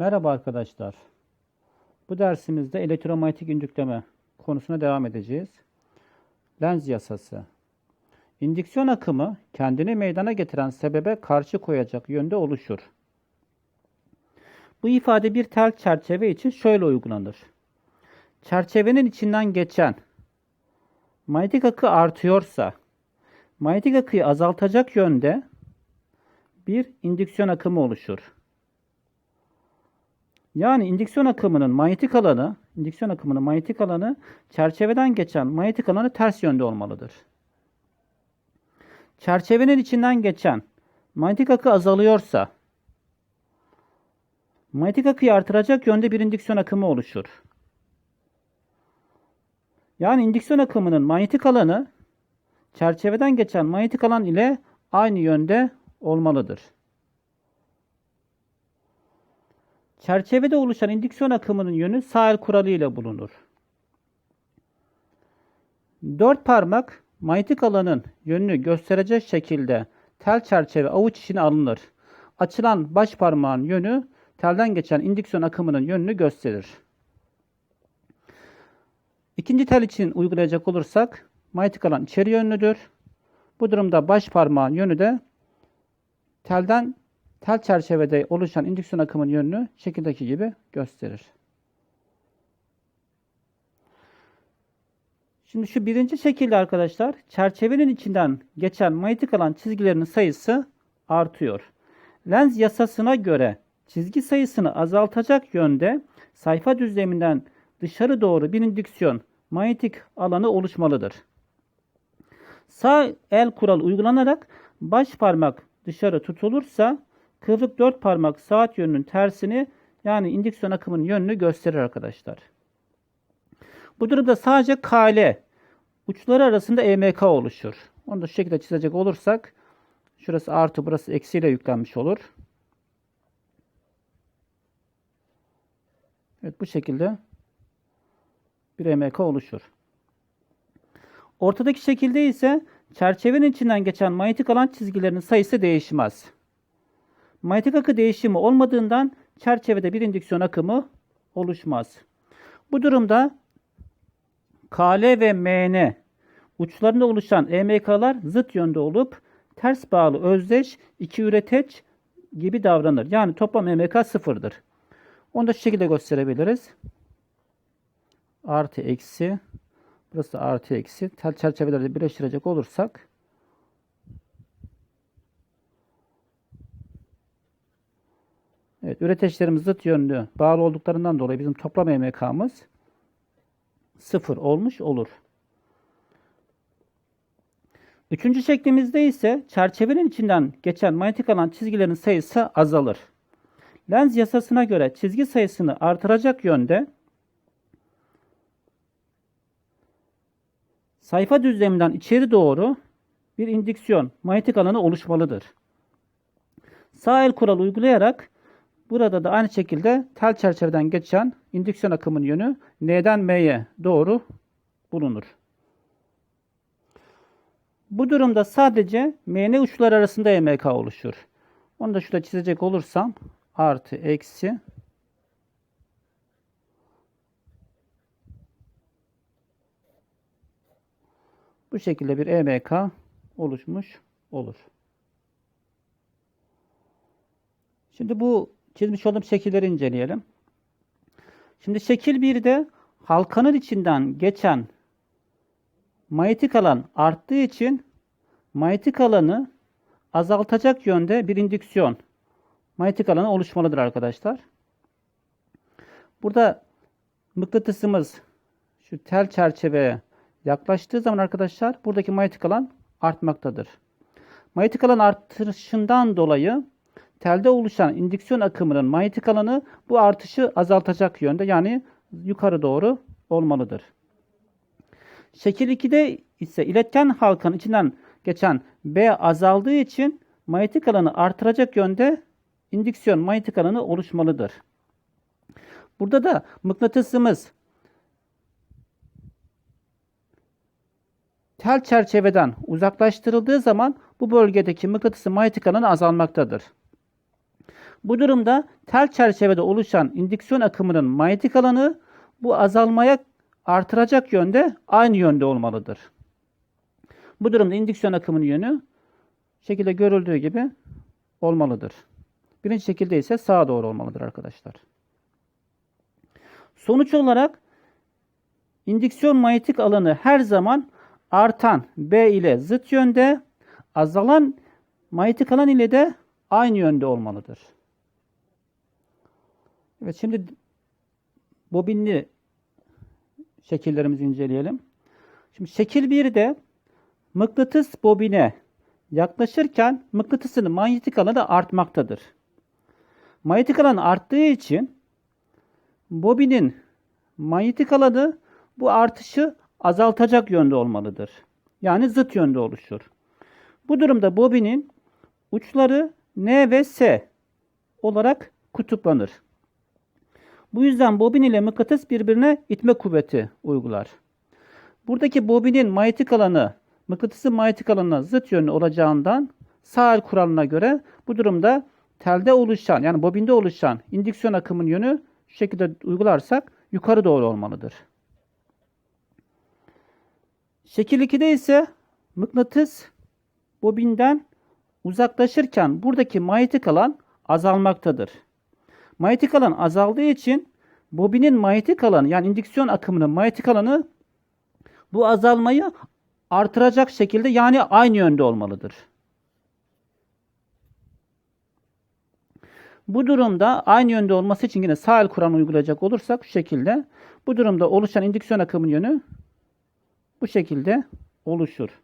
Merhaba arkadaşlar. Bu dersimizde elektromanyetik indükleme konusuna devam edeceğiz. Lenz yasası. İndüksiyon akımı kendini meydana getiren sebebe karşı koyacak yönde oluşur. Bu ifade bir tel çerçeve için şöyle uygulanır. Çerçevenin içinden geçen manyetik akı artıyorsa manyetik akıyı azaltacak yönde bir indüksiyon akımı oluşur. Yani indüksiyon akımının manyetik alanı, indüksiyon akımının manyetik alanı çerçeveden geçen manyetik alanı ters yönde olmalıdır. Çerçevenin içinden geçen manyetik akı azalıyorsa manyetik akıyı artıracak yönde bir indüksiyon akımı oluşur. Yani indüksiyon akımının manyetik alanı çerçeveden geçen manyetik alan ile aynı yönde olmalıdır. Çerçevede oluşan indüksiyon akımının yönü sağ kuralı ile bulunur. Dört parmak manyetik alanın yönünü gösterecek şekilde tel çerçeve avuç içine alınır. Açılan baş parmağın yönü telden geçen indüksiyon akımının yönünü gösterir. İkinci tel için uygulayacak olursak manyetik alan içeri yönlüdür. Bu durumda baş parmağın yönü de telden tel çerçevede oluşan indüksiyon akımının yönünü şekildeki gibi gösterir. Şimdi şu birinci şekilde arkadaşlar çerçevenin içinden geçen manyetik alan çizgilerinin sayısı artıyor. Lenz yasasına göre çizgi sayısını azaltacak yönde sayfa düzleminden dışarı doğru bir indüksiyon manyetik alanı oluşmalıdır. Sağ el kuralı uygulanarak baş parmak dışarı tutulursa kıvrık dört parmak saat yönünün tersini yani indüksiyon akımının yönünü gösterir arkadaşlar. Bu durumda sadece KL uçları arasında EMK oluşur. Onu da şu şekilde çizecek olursak şurası artı burası eksiyle yüklenmiş olur. Evet bu şekilde bir EMK oluşur. Ortadaki şekilde ise çerçevenin içinden geçen manyetik alan çizgilerinin sayısı değişmez. Manyetik akı değişimi olmadığından çerçevede bir indüksiyon akımı oluşmaz. Bu durumda KL ve MN uçlarında oluşan EMK'lar zıt yönde olup ters bağlı özdeş iki üreteç gibi davranır. Yani toplam EMK sıfırdır. Onu da şu şekilde gösterebiliriz. Artı eksi. Burası artı eksi. Tel çerçeveleri birleştirecek olursak Evet, üreteçlerimiz zıt yönlü bağlı olduklarından dolayı bizim toplam EMK'mız sıfır olmuş olur. Üçüncü şeklimizde ise çerçevenin içinden geçen manyetik alan çizgilerin sayısı azalır. Lenz yasasına göre çizgi sayısını artıracak yönde sayfa düzleminden içeri doğru bir indüksiyon manyetik alanı oluşmalıdır. Sağ el kuralı uygulayarak burada da aynı şekilde tel çerçeveden geçen indüksiyon akımının yönü N'den M'ye doğru bulunur. Bu durumda sadece MN uçları arasında EMK oluşur. Onu da şurada çizecek olursam artı eksi bu şekilde bir EMK oluşmuş olur. Şimdi bu çizmiş olduğum şekilleri inceleyelim. Şimdi şekil 1'de halkanın içinden geçen manyetik alan arttığı için manyetik alanı azaltacak yönde bir indüksiyon manyetik alanı oluşmalıdır arkadaşlar. Burada mıknatısımız şu tel çerçeveye yaklaştığı zaman arkadaşlar buradaki manyetik alan artmaktadır. Manyetik alan artışından dolayı telde oluşan indüksiyon akımının manyetik alanı bu artışı azaltacak yönde yani yukarı doğru olmalıdır. Şekil 2'de ise iletken halkanın içinden geçen B azaldığı için manyetik alanı artıracak yönde indüksiyon manyetik alanı oluşmalıdır. Burada da mıknatısımız tel çerçeveden uzaklaştırıldığı zaman bu bölgedeki mıknatısı manyetik alanı azalmaktadır. Bu durumda tel çerçevede oluşan indüksiyon akımının manyetik alanı bu azalmaya artıracak yönde aynı yönde olmalıdır. Bu durumda indüksiyon akımının yönü şekilde görüldüğü gibi olmalıdır. Birinci şekilde ise sağa doğru olmalıdır arkadaşlar. Sonuç olarak indüksiyon manyetik alanı her zaman artan B ile zıt yönde, azalan manyetik alan ile de aynı yönde olmalıdır. Evet şimdi bobinli şekillerimizi inceleyelim. Şimdi şekil 1'de mıknatıs bobine yaklaşırken mıknatısın manyetik alanı artmaktadır. Manyetik alan arttığı için bobinin manyetik alanı bu artışı azaltacak yönde olmalıdır. Yani zıt yönde oluşur. Bu durumda bobinin uçları N ve S olarak kutuplanır. Bu yüzden bobin ile mıknatıs birbirine itme kuvveti uygular. Buradaki bobinin manyetik alanı mıknatısın manyetik alanına zıt yönlü olacağından Sağ kuralına göre bu durumda telde oluşan yani bobinde oluşan indüksiyon akımın yönü şu şekilde uygularsak yukarı doğru olmalıdır. Şekil 2'de ise mıknatıs bobinden uzaklaşırken buradaki manyetik alan azalmaktadır. Manyetik alan azaldığı için bobinin manyetik alanı yani indüksiyon akımının manyetik alanı bu azalmayı artıracak şekilde yani aynı yönde olmalıdır. Bu durumda aynı yönde olması için yine sağ el kuramı uygulayacak olursak şu şekilde bu durumda oluşan indüksiyon akımının yönü bu şekilde oluşur.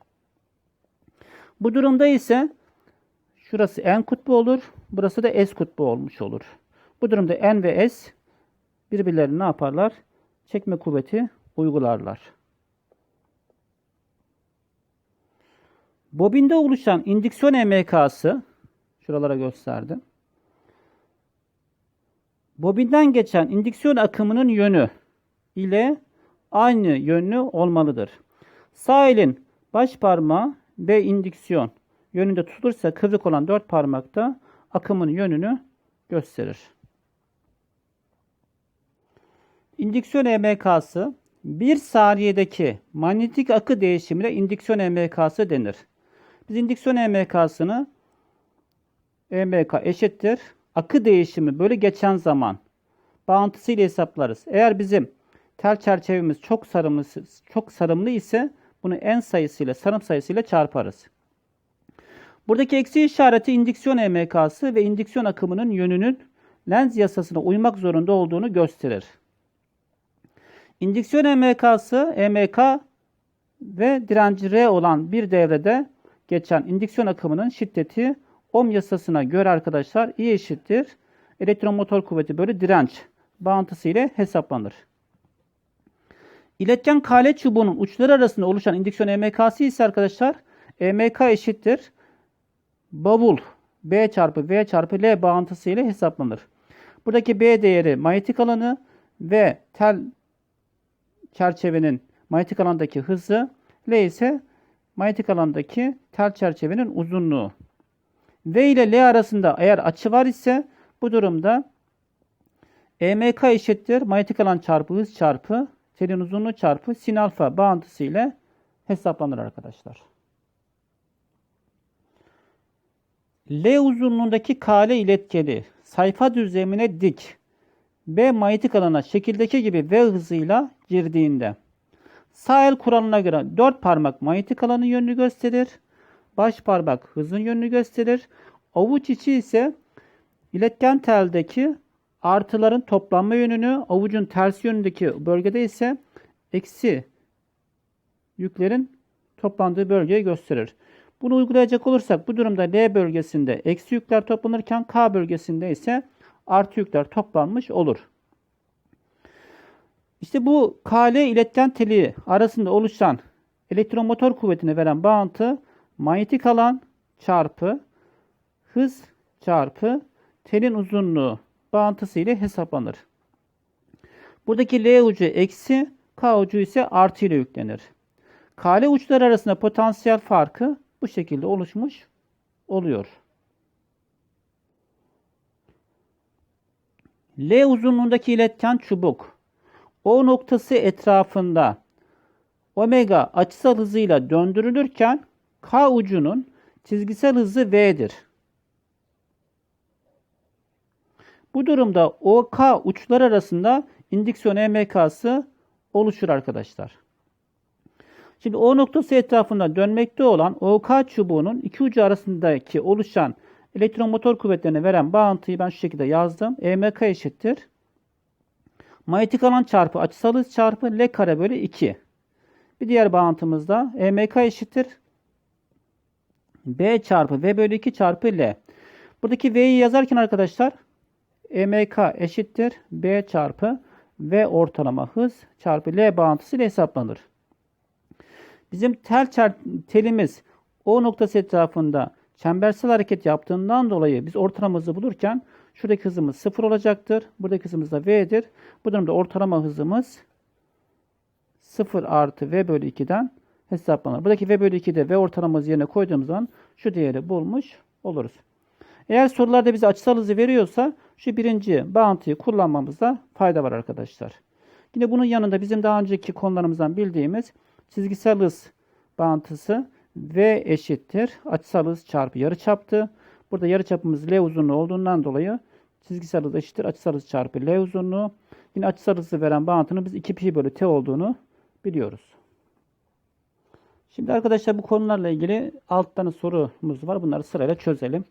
Bu durumda ise şurası N kutbu olur. Burası da S kutbu olmuş olur. Bu durumda N ve S birbirlerini ne yaparlar? Çekme kuvveti uygularlar. Bobinde oluşan indüksiyon EMK'sı şuralara gösterdim. Bobinden geçen indüksiyon akımının yönü ile aynı yönlü olmalıdır. Sağ elin baş parmağı B indüksiyon yönünde tutulursa kıvrık olan dört parmakta akımın yönünü gösterir. İndüksiyon EMK'sı bir saniyedeki manyetik akı değişimine indüksiyon EMK'sı denir. Biz indüksiyon EMK'sını EMK eşittir. Akı değişimi böyle geçen zaman bağıntısıyla hesaplarız. Eğer bizim tel çerçevemiz çok sarımlı, çok sarımlı ise bunu en sayısıyla sarım sayısıyla çarparız. Buradaki eksi işareti indüksiyon EMK'sı ve indüksiyon akımının yönünün lens yasasına uymak zorunda olduğunu gösterir. İndüksiyon EMK'sı EMK ve direnci R olan bir devrede geçen indüksiyon akımının şiddeti ohm yasasına göre arkadaşlar I eşittir. Elektromotor kuvveti bölü direnç bağıntısı ile hesaplanır. İletken kale çubuğunun uçları arasında oluşan indüksiyon EMK'sı ise arkadaşlar EMK eşittir. Bavul B çarpı V çarpı L bağıntısı ile hesaplanır. Buradaki B değeri manyetik alanı ve tel çerçevenin manyetik alandaki hızı, L ise manyetik alandaki tel çerçevenin uzunluğu. V ile L arasında eğer açı var ise bu durumda EMK eşittir manyetik alan çarpı hız çarpı telin uzunluğu çarpı sin alfa bağıntısı ile hesaplanır arkadaşlar. L uzunluğundaki kale iletkeli sayfa düzlemine dik B manyetik alana şekildeki gibi V hızıyla girdiğinde sağ el kuralına göre 4 parmak manyetik alanın yönünü gösterir. Baş parmak hızın yönünü gösterir. Avuç içi ise iletken teldeki artıların toplanma yönünü, avucun ters yönündeki bölgede ise eksi yüklerin toplandığı bölgeyi gösterir. Bunu uygulayacak olursak bu durumda L bölgesinde eksi yükler toplanırken K bölgesinde ise artı yükler toplanmış olur. İşte bu KL iletken teli arasında oluşan elektromotor kuvvetini veren bağıntı manyetik alan çarpı hız çarpı telin uzunluğu bağıntısı ile hesaplanır. Buradaki L ucu eksi, K ucu ise artı ile yüklenir. KL uçları arasında potansiyel farkı bu şekilde oluşmuş oluyor. L uzunluğundaki iletken çubuk O noktası etrafında omega açısal hızıyla döndürülürken K ucunun çizgisel hızı V'dir. Bu durumda OK uçlar arasında indüksiyon EMK'sı oluşur arkadaşlar. Şimdi O noktası etrafında dönmekte olan OK çubuğunun iki ucu arasındaki oluşan elektromotor kuvvetlerini veren bağıntıyı ben şu şekilde yazdım. EMK eşittir. Manyetik alan çarpı açısal hız çarpı L kare bölü 2. Bir diğer bağıntımızda EMK eşittir. B çarpı V bölü 2 çarpı L. Buradaki V'yi yazarken arkadaşlar EMK eşittir. B çarpı V ortalama hız çarpı L bağıntısı ile hesaplanır. Bizim tel telimiz O noktası etrafında çembersel hareket yaptığından dolayı biz ortalama hızı bulurken şuradaki hızımız 0 olacaktır. Buradaki hızımız da V'dir. Bu durumda ortalama hızımız 0 artı V bölü 2'den hesaplanır. Buradaki V bölü 2'de V ortalaması yerine koyduğumuz zaman şu değeri bulmuş oluruz. Eğer sorularda bize açısal hızı veriyorsa şu birinci bağıntıyı kullanmamızda fayda var arkadaşlar. Yine bunun yanında bizim daha önceki konularımızdan bildiğimiz çizgisel hız bağıntısı V eşittir. Açısal hız çarpı yarıçaptı. Burada yarıçapımız L uzunluğu olduğundan dolayı çizgisel hız eşittir. Açısal hız çarpı L uzunluğu. Yine açısal hızı veren bağıntının biz 2 pi bölü T olduğunu biliyoruz. Şimdi arkadaşlar bu konularla ilgili 6 tane sorumuz var. Bunları sırayla çözelim.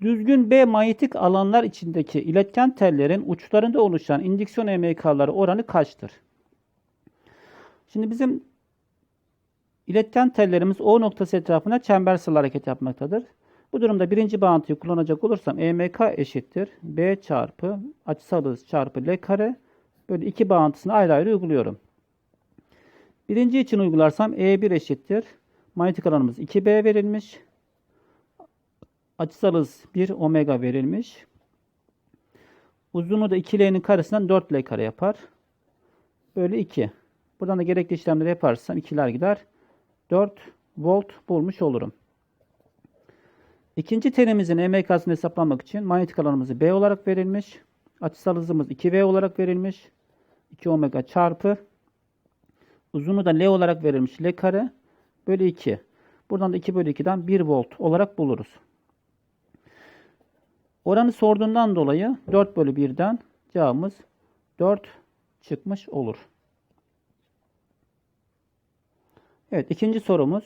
Düzgün B manyetik alanlar içindeki iletken tellerin uçlarında oluşan indüksiyon EMK'ları oranı kaçtır? Şimdi bizim iletken tellerimiz O noktası etrafında çembersel hareket yapmaktadır. Bu durumda birinci bağıntıyı kullanacak olursam EMK eşittir. B çarpı açısal hız çarpı L kare böyle iki bağıntısını ayrı ayrı uyguluyorum. Birinci için uygularsam E1 eşittir. Manyetik alanımız 2B verilmiş. Açısal hız 1 omega verilmiş. Uzunluğu da 2L'nin karesinden 4L kare yapar. Böyle 2. Buradan da gerekli işlemleri yaparsam 2'ler gider. 4 volt bulmuş olurum. İkinci terimizin EMK'sını hesaplamak için manyetik alanımız B olarak verilmiş. Açısal hızımız 2V olarak verilmiş. 2 omega çarpı. Uzunluğu da L olarak verilmiş. L kare bölü 2. Buradan da 2 bölü 2'den 1 volt olarak buluruz. Oranı sorduğundan dolayı 4 bölü 1'den cevabımız 4 çıkmış olur. Evet ikinci sorumuz.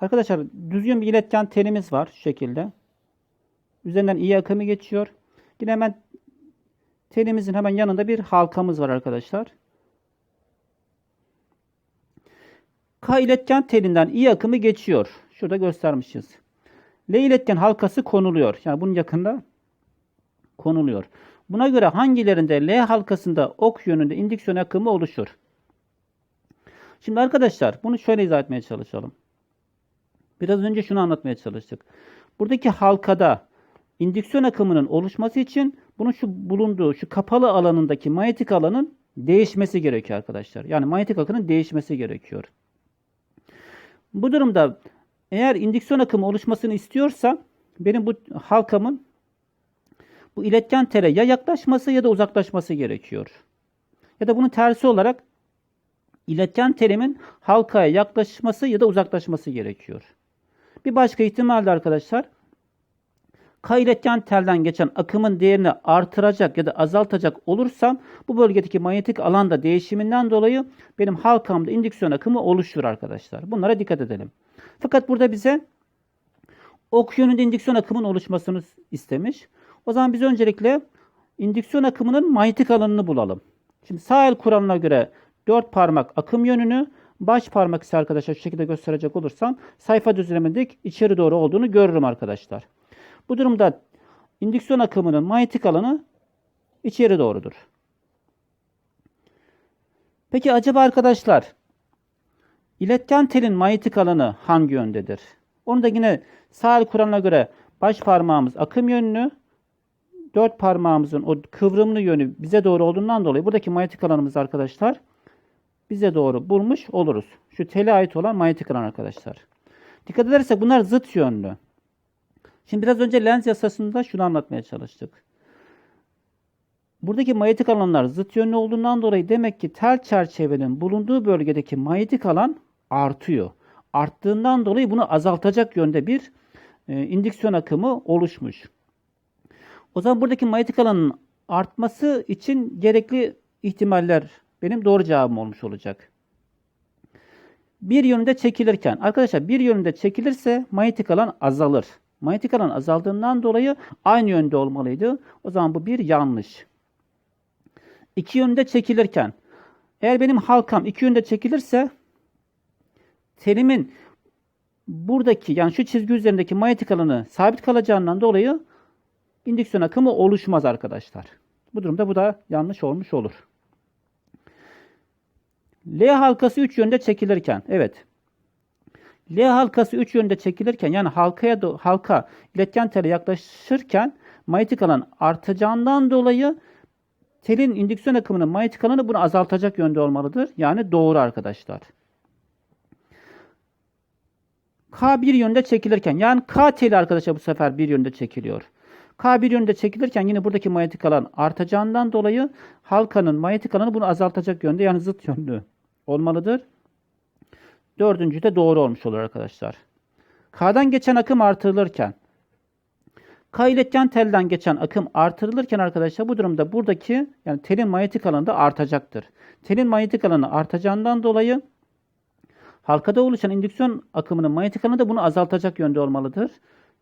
Arkadaşlar düzgün bir iletken telimiz var şu şekilde. Üzerinden iyi akımı geçiyor. Yine hemen telimizin hemen yanında bir halkamız var arkadaşlar. K iletken telinden iyi akımı geçiyor. Şurada göstermişiz. L iletken halkası konuluyor. Yani bunun yakında konuluyor. Buna göre hangilerinde L halkasında ok yönünde indüksiyon akımı oluşur? Şimdi arkadaşlar bunu şöyle izah etmeye çalışalım. Biraz önce şunu anlatmaya çalıştık. Buradaki halkada indüksiyon akımının oluşması için bunun şu bulunduğu şu kapalı alanındaki manyetik alanın değişmesi gerekiyor arkadaşlar. Yani manyetik akının değişmesi gerekiyor. Bu durumda eğer indüksiyon akımı oluşmasını istiyorsa benim bu halkamın bu iletken tele ya yaklaşması ya da uzaklaşması gerekiyor. Ya da bunun tersi olarak iletken terimin halkaya yaklaşması ya da uzaklaşması gerekiyor. Bir başka ihtimalle arkadaşlar K iletken telden geçen akımın değerini artıracak ya da azaltacak olursam bu bölgedeki manyetik alanda değişiminden dolayı benim halkamda indüksiyon akımı oluşur arkadaşlar. Bunlara dikkat edelim. Fakat burada bize ok yönünde indüksiyon akımın oluşmasını istemiş. O zaman biz öncelikle indüksiyon akımının manyetik alanını bulalım. Şimdi sağ el kuralına göre 4 parmak akım yönünü, baş parmak ise arkadaşlar şu şekilde gösterecek olursam sayfa düzleminde içeri doğru olduğunu görürüm arkadaşlar. Bu durumda indüksiyon akımının manyetik alanı içeri doğrudur. Peki acaba arkadaşlar iletken telin manyetik alanı hangi yöndedir? Onu da yine sağ el kuralına göre baş parmağımız akım yönünü, dört parmağımızın o kıvrımlı yönü bize doğru olduğundan dolayı buradaki manyetik alanımız arkadaşlar bize doğru bulmuş oluruz. Şu tele ait olan manyetik alan arkadaşlar. Dikkat edersek bunlar zıt yönlü. Şimdi biraz önce lens yasasında şunu anlatmaya çalıştık. buradaki manyetik alanlar zıt yönlü olduğundan dolayı demek ki tel çerçevenin bulunduğu bölgedeki manyetik alan artıyor. Arttığından dolayı bunu azaltacak yönde bir e, indüksiyon akımı oluşmuş. O zaman buradaki manyetik alanın artması için gerekli ihtimaller benim doğru cevabım olmuş olacak. Bir yönde çekilirken, arkadaşlar bir yönde çekilirse manyetik alan azalır. Manyetik alan azaldığından dolayı aynı yönde olmalıydı. O zaman bu bir yanlış. İki yönde çekilirken, eğer benim halkam iki yönde çekilirse telimin buradaki yani şu çizgi üzerindeki manyetik alanı sabit kalacağından dolayı indüksiyon akımı oluşmaz arkadaşlar. Bu durumda bu da yanlış olmuş olur. L halkası 3 yönde çekilirken, evet. L halkası 3 yönde çekilirken yani halkaya do- halka iletken tele yaklaşırken manyetik alan artacağından dolayı telin indüksiyon akımının manyetik alanı bunu azaltacak yönde olmalıdır. Yani doğru arkadaşlar. K bir yönde çekilirken yani K teli arkadaşlar bu sefer bir yönde çekiliyor. K bir yönde çekilirken yine buradaki manyetik alan artacağından dolayı halkanın manyetik alanı bunu azaltacak yönde yani zıt yönlü olmalıdır. Dördüncü de doğru olmuş olur arkadaşlar. K'dan geçen akım artırılırken K iletken telden geçen akım artırılırken arkadaşlar bu durumda buradaki yani telin manyetik alanı da artacaktır. Telin manyetik alanı artacağından dolayı halkada oluşan indüksiyon akımının manyetik alanı da bunu azaltacak yönde olmalıdır.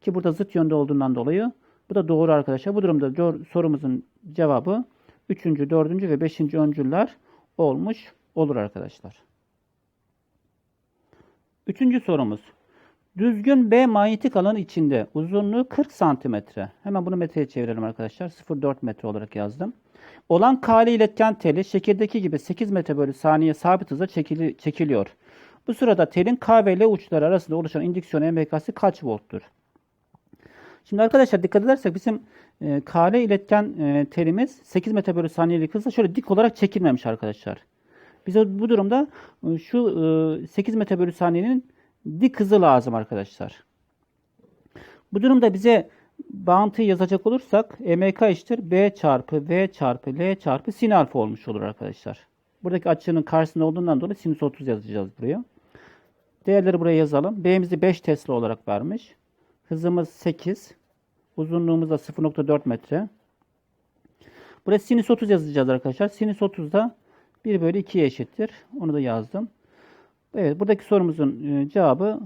Ki burada zıt yönde olduğundan dolayı bu da doğru arkadaşlar. Bu durumda sorumuzun cevabı 3. 4. ve 5. öncüller olmuş olur arkadaşlar. Üçüncü sorumuz. Düzgün B manyetik alan içinde uzunluğu 40 santimetre. Hemen bunu metreye çevirelim arkadaşlar. 0,4 metre olarak yazdım. Olan kale iletken teli şekildeki gibi 8 metre bölü saniye sabit hızla çekili, çekiliyor. Bu sırada telin K ve L uçları arasında oluşan indüksiyon EMK'sı kaç volttur? Şimdi arkadaşlar dikkat edersek bizim e, iletken e, telimiz 8 metre bölü saniyelik hızla şöyle dik olarak çekilmemiş arkadaşlar. Bize bu durumda e, şu e, 8 metre bölü saniyenin dik hızı lazım arkadaşlar. Bu durumda bize bağıntıyı yazacak olursak EMK eşittir B çarpı V çarpı L çarpı sin alfa olmuş olur arkadaşlar. Buradaki açının karşısında olduğundan dolayı sinüs 30 yazacağız buraya. Değerleri buraya yazalım. B'mizi 5 Tesla olarak vermiş. Hızımız 8. Uzunluğumuz da 0.4 metre. Buraya sinüs 30 yazacağız arkadaşlar. Sinüs 30 da 1 bölü 2'ye eşittir. Onu da yazdım. Evet buradaki sorumuzun e, cevabı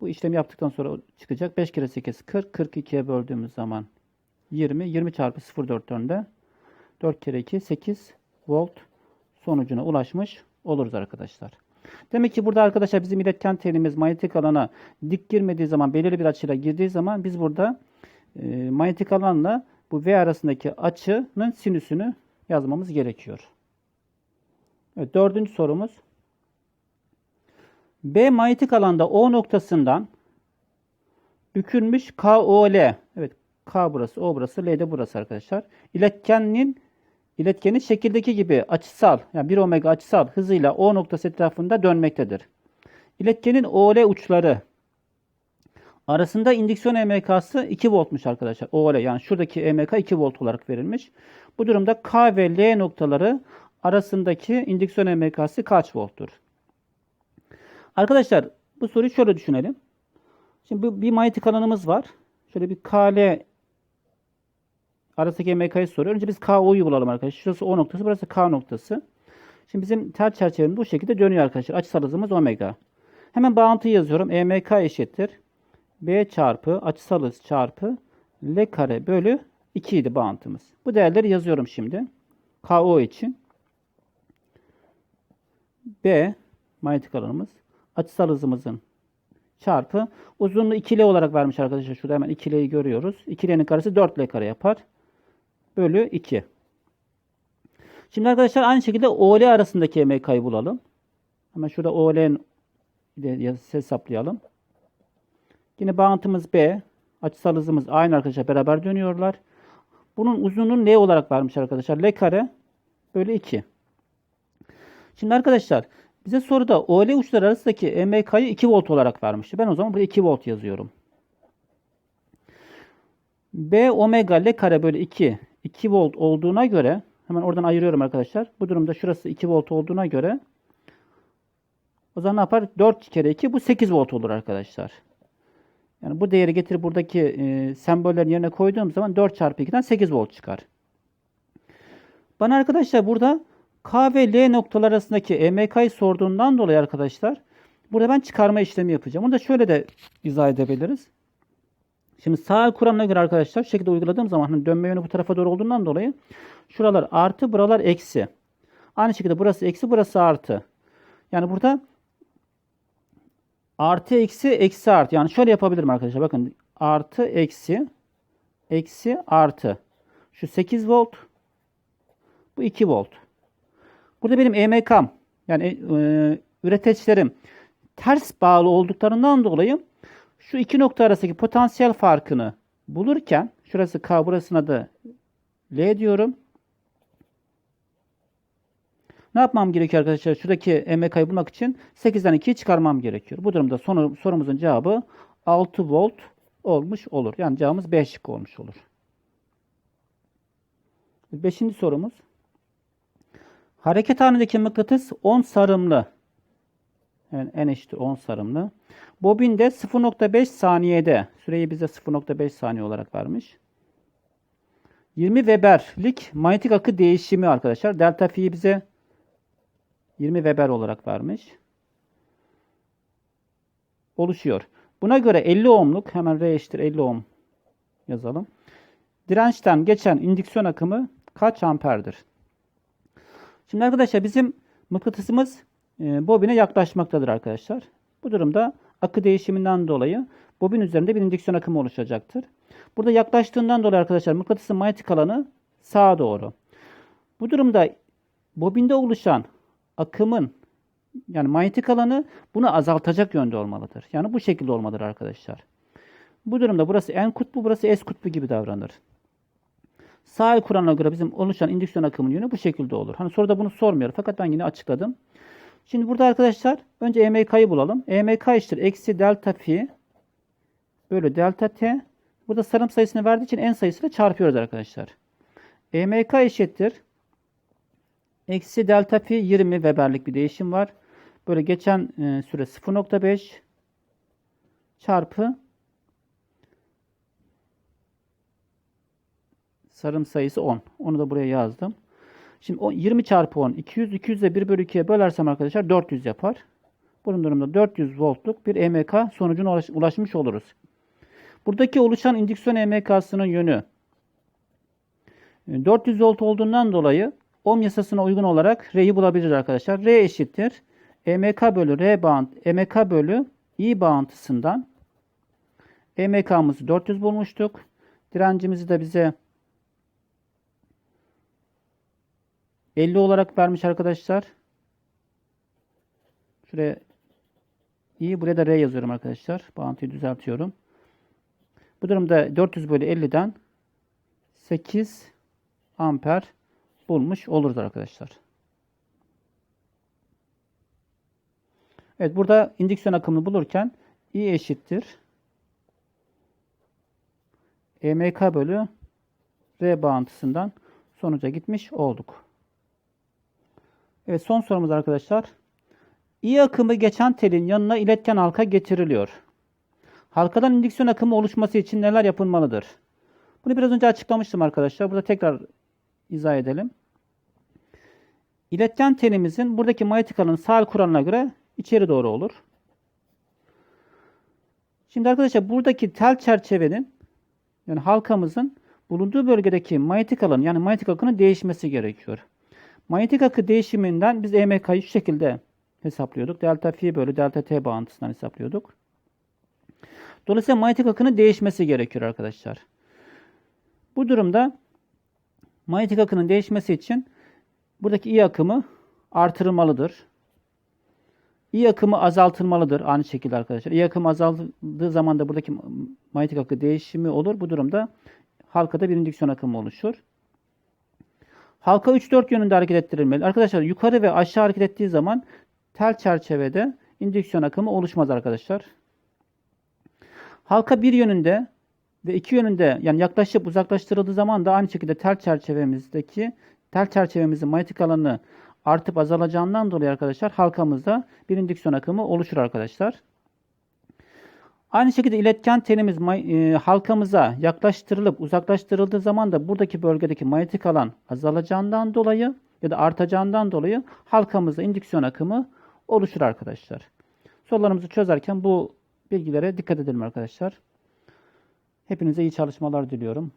bu işlemi yaptıktan sonra çıkacak. 5 kere 8 40. 42'ye böldüğümüz zaman 20. 20 çarpı 0.4'ünde 4 kere 2 8 volt sonucuna ulaşmış oluruz arkadaşlar. Demek ki burada arkadaşlar bizim iletken telimiz manyetik alana dik girmediği zaman belirli bir açıyla girdiği zaman biz burada e, manyetik alanla bu V arasındaki açının sinüsünü yazmamız gerekiyor. Evet, dördüncü sorumuz. B manyetik alanda O noktasından bükülmüş KOL. Evet K burası, O burası, L de burası arkadaşlar. İletkenin iletkenin şekildeki gibi açısal yani 1 omega açısal hızıyla O noktası etrafında dönmektedir. İletkenin OL uçları arasında indüksiyon EMK'sı 2 voltmuş arkadaşlar. OL yani şuradaki EMK 2 volt olarak verilmiş. Bu durumda K ve L noktaları arasındaki indüksiyon EMK'sı kaç volttur? Arkadaşlar bu soruyu şöyle düşünelim. Şimdi bir manyetik alanımız var. Şöyle bir KL arasındaki EMK'yı soruyor. Önce biz KO'yu bulalım arkadaşlar. Şurası O noktası, burası K noktası. Şimdi bizim tel çerçevemiz bu şekilde dönüyor arkadaşlar. Açısal hızımız omega. Hemen bağıntıyı yazıyorum. EMK eşittir. B çarpı açısal hız çarpı L kare bölü 2 idi bağıntımız. Bu değerleri yazıyorum şimdi. KO için. B manyetik alanımız. Açısal hızımızın çarpı uzunluğu 2L olarak vermiş arkadaşlar. Şurada hemen 2L'yi görüyoruz. 2L'nin karesi 4L kare yapar. Bölü 2. Şimdi arkadaşlar aynı şekilde OL arasındaki EMK'yı bulalım. Hemen şurada OL'nin hesaplayalım. Yine bağıntımız B. Açısal hızımız aynı arkadaşlar beraber dönüyorlar. Bunun uzunluğunu L olarak vermiş arkadaşlar. L kare bölü 2. Şimdi arkadaşlar bize soruda OL uçları arasındaki EMK'yı 2 volt olarak vermişti. Ben o zaman buraya 2 volt yazıyorum. B omega L kare bölü 2 2 volt olduğuna göre Hemen oradan ayırıyorum arkadaşlar. Bu durumda şurası 2 volt olduğuna göre o zaman ne yapar? 4 kere 2 bu 8 volt olur arkadaşlar. Yani bu değeri getirip buradaki e, sembollerin yerine koyduğum zaman 4 çarpı 2'den 8 volt çıkar. Bana arkadaşlar burada K ve L noktalar arasındaki EMK'yı sorduğundan dolayı arkadaşlar burada ben çıkarma işlemi yapacağım. Onu da şöyle de izah edebiliriz. Şimdi sağ kuramına göre arkadaşlar şu şekilde uyguladığım zaman hani dönme yönü bu tarafa doğru olduğundan dolayı şuralar artı buralar eksi. Aynı şekilde burası eksi burası artı. Yani burada artı eksi eksi artı. Yani şöyle yapabilirim arkadaşlar. Bakın artı eksi eksi artı. Şu 8 volt bu 2 volt. Burada benim EMK'm yani e, üreteçlerim ters bağlı olduklarından dolayı şu iki nokta arasındaki potansiyel farkını bulurken şurası K burasına da L diyorum. Ne yapmam gerekiyor arkadaşlar? Şuradaki EMK'yı bulmak için 8'den 2'yi çıkarmam gerekiyor. Bu durumda sonu, sorumuzun cevabı 6 volt olmuş olur. Yani cevabımız 5 şık olmuş olur. Beşinci sorumuz. Hareket halindeki mıknatıs 10 sarımlı. Yani en eşittir 10 sarımlı. Bobinde 0.5 saniyede. Süreyi bize 0.5 saniye olarak vermiş. 20 Weber'lik manyetik akı değişimi arkadaşlar. Delta fi'yi bize 20 Weber olarak vermiş. Oluşuyor. Buna göre 50 ohmluk hemen R eşittir 50 ohm yazalım. Dirençten geçen indüksiyon akımı kaç amperdir? Şimdi arkadaşlar bizim mıknatısımız e, bobine yaklaşmaktadır arkadaşlar. Bu durumda akı değişiminden dolayı bobin üzerinde bir indüksiyon akımı oluşacaktır. Burada yaklaştığından dolayı arkadaşlar mıknatısın manyetik alanı sağa doğru. Bu durumda bobinde oluşan akımın yani manyetik alanı bunu azaltacak yönde olmalıdır. Yani bu şekilde olmalıdır arkadaşlar. Bu durumda burası N kutbu, burası S kutbu gibi davranır. Sağ el kuramına göre bizim oluşan indüksiyon akımının yönü bu şekilde olur. Hani soruda bunu sormuyor fakat ben yine açıkladım. Şimdi burada arkadaşlar önce EMK'yı bulalım. EMK eşittir eksi delta fi bölü delta t. Burada sarım sayısını verdiği için en sayısıyla çarpıyoruz arkadaşlar. EMK eşittir eksi delta fi 20 Weber'lik bir değişim var. Böyle geçen e, süre 0.5 çarpı sarım sayısı 10. Onu da buraya yazdım. Şimdi 20 çarpı 10 200. 200 de 1 bölü 2'ye bölersem arkadaşlar 400 yapar. Bunun durumunda 400 voltluk bir EMK sonucuna ulaşmış oluruz. Buradaki oluşan indüksiyon EMK'sının yönü 400 volt olduğundan dolayı ohm yasasına uygun olarak R'yi bulabiliriz arkadaşlar. R eşittir. EMK bölü R bağınt, EMK bölü I bağıntısından EMK'mızı 400 bulmuştuk. Direncimizi de bize 50 olarak vermiş arkadaşlar. Şuraya i buraya da r yazıyorum arkadaşlar. Bağıntıyı düzeltiyorum. Bu durumda 400 bölü 50'den 8 amper bulmuş oluruz arkadaşlar. Evet burada indüksiyon akımını bulurken i eşittir EMK bölü R bağıntısından sonuca gitmiş olduk. Evet son sorumuz arkadaşlar. İ akımı geçen telin yanına iletken halka getiriliyor. Halkadan indüksiyon akımı oluşması için neler yapılmalıdır? Bunu biraz önce açıklamıştım arkadaşlar. Burada tekrar izah edelim. İletken telimizin buradaki manyetik alanı sağ kuralına göre içeri doğru olur. Şimdi arkadaşlar buradaki tel çerçevenin yani halkamızın bulunduğu bölgedeki manyetik alanı yani manyetik akının değişmesi gerekiyor. Manyetik akı değişiminden biz EMK'yı şu şekilde hesaplıyorduk. Delta fi bölü delta t bağıntısından hesaplıyorduk. Dolayısıyla manyetik akının değişmesi gerekiyor arkadaşlar. Bu durumda manyetik akının değişmesi için buradaki i akımı artırılmalıdır. İ akımı azaltılmalıdır aynı şekilde arkadaşlar. İ akımı azaldığı zaman da buradaki manyetik akı değişimi olur. Bu durumda halkada bir indüksiyon akımı oluşur. Halka 3-4 yönünde hareket ettirilmeli. Arkadaşlar yukarı ve aşağı hareket ettiği zaman tel çerçevede indüksiyon akımı oluşmaz arkadaşlar. Halka bir yönünde ve iki yönünde yani yaklaşıp uzaklaştırıldığı zaman da aynı şekilde tel çerçevemizdeki tel çerçevemizin manyetik alanı artıp azalacağından dolayı arkadaşlar halkamızda bir indüksiyon akımı oluşur arkadaşlar. Aynı şekilde iletken telimiz e, halkamıza yaklaştırılıp uzaklaştırıldığı zaman da buradaki bölgedeki manyetik alan azalacağından dolayı ya da artacağından dolayı halkamızda indüksiyon akımı oluşur arkadaşlar. Sorularımızı çözerken bu bilgilere dikkat edelim arkadaşlar. Hepinize iyi çalışmalar diliyorum.